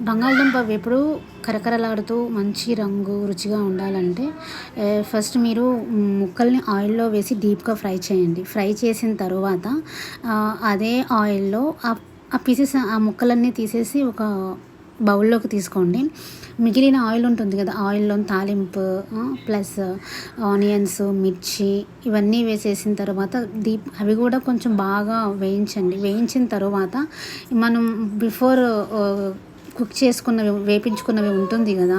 బంగాళదుంప వేపుడు కరకరలాడుతూ మంచి రంగు రుచిగా ఉండాలంటే ఫస్ట్ మీరు ముక్కల్ని ఆయిల్లో వేసి డీప్గా ఫ్రై చేయండి. ఫ్రై చేసిన తర్వాత అదే ఆయిల్లో ఆ- పీసెస్ ఆ ముక్కలన్నీ తీసేసి ఒక బౌల్లోకి తీసుకోండి. మిగిలిన ఆయిల్ ఉంటుంది కదా ఆయిల్లో తాలింపు ప్లస్ ఆనియన్స్ మిర్చి ఇవన్నీ వేసేసిన తర్వాత డీప్ అవి కూడా కొంచెం బాగా వేయించండి. వేయించిన తర్వాత మనం బిఫోర్ కుక్ చేసుకున్నవి వేపించుకున్నవి ఉంటుంది కదా.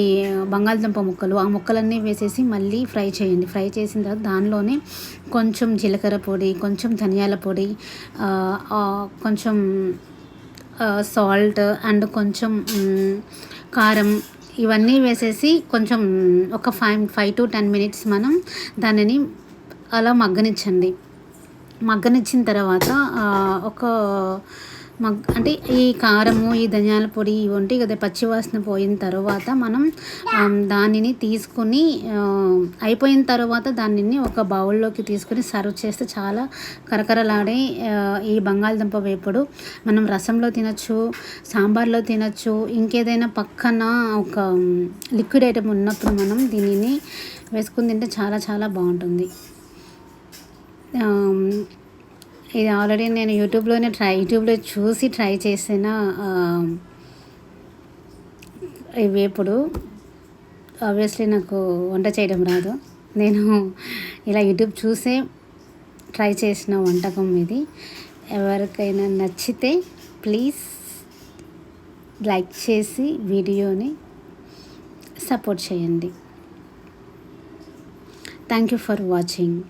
ఈ బంగాళదుంప ముక్కలు ఆ ముక్కలన్నీ వేసేసి మళ్ళీ ఫ్రై చేయండి. ఫ్రై చేసిన తర్వాత దానిలోనే కొంచెం జీలకర్ర పొడి కొంచెం ధనియాల పొడి కొంచెం సాల్ట్ అండ్ కొంచెం కారం ఇవన్నీ వేసేసి కొంచెం ఒక five five to ten minutes మనం దానిని అలా మగ్గనిచ్చండి. మగ్గనిచ్చిన తర్వాత ఒక మగ్ అంటే ఈ కారము ఈ ధనియాల పొడి ఇవి కదా పచ్చివాసన పోయిన తర్వాత మనం దానిని తీసుకుని అయిపోయిన తర్వాత దానిని ఒక బౌల్లోకి తీసుకుని సర్వ్ చేస్తే చాలా కరకరలాడే ఈ బంగాళదుంప వేపుడు. మనం రసంలో తినచ్చు సాంబార్లో తినచ్చు ఇంకేదైనా పక్కన ఒక లిక్విడ్ ఐటమ్ ఉన్నప్పుడు మనం దీనిని వేసుకుని తింటే చాలా చాలా బాగుంటుంది. ఇది ఆల్రెడీ నేను యూట్యూబ్లోనే ట్రై యూట్యూబ్లో చూసి ట్రై చేసిన ఆమ్, వేపుడు ఆబ్వియస్లీ నాకు వంట చేయడం రాదు. నేను ఇలా యూట్యూబ్ చూసే ట్రై చేసిన వంటకం ఇది. ఎవరికైనా నచ్చితే ప్లీజ్ లైక్ చేసి వీడియోని సపోర్ట్ చేయండి. Thank you for watching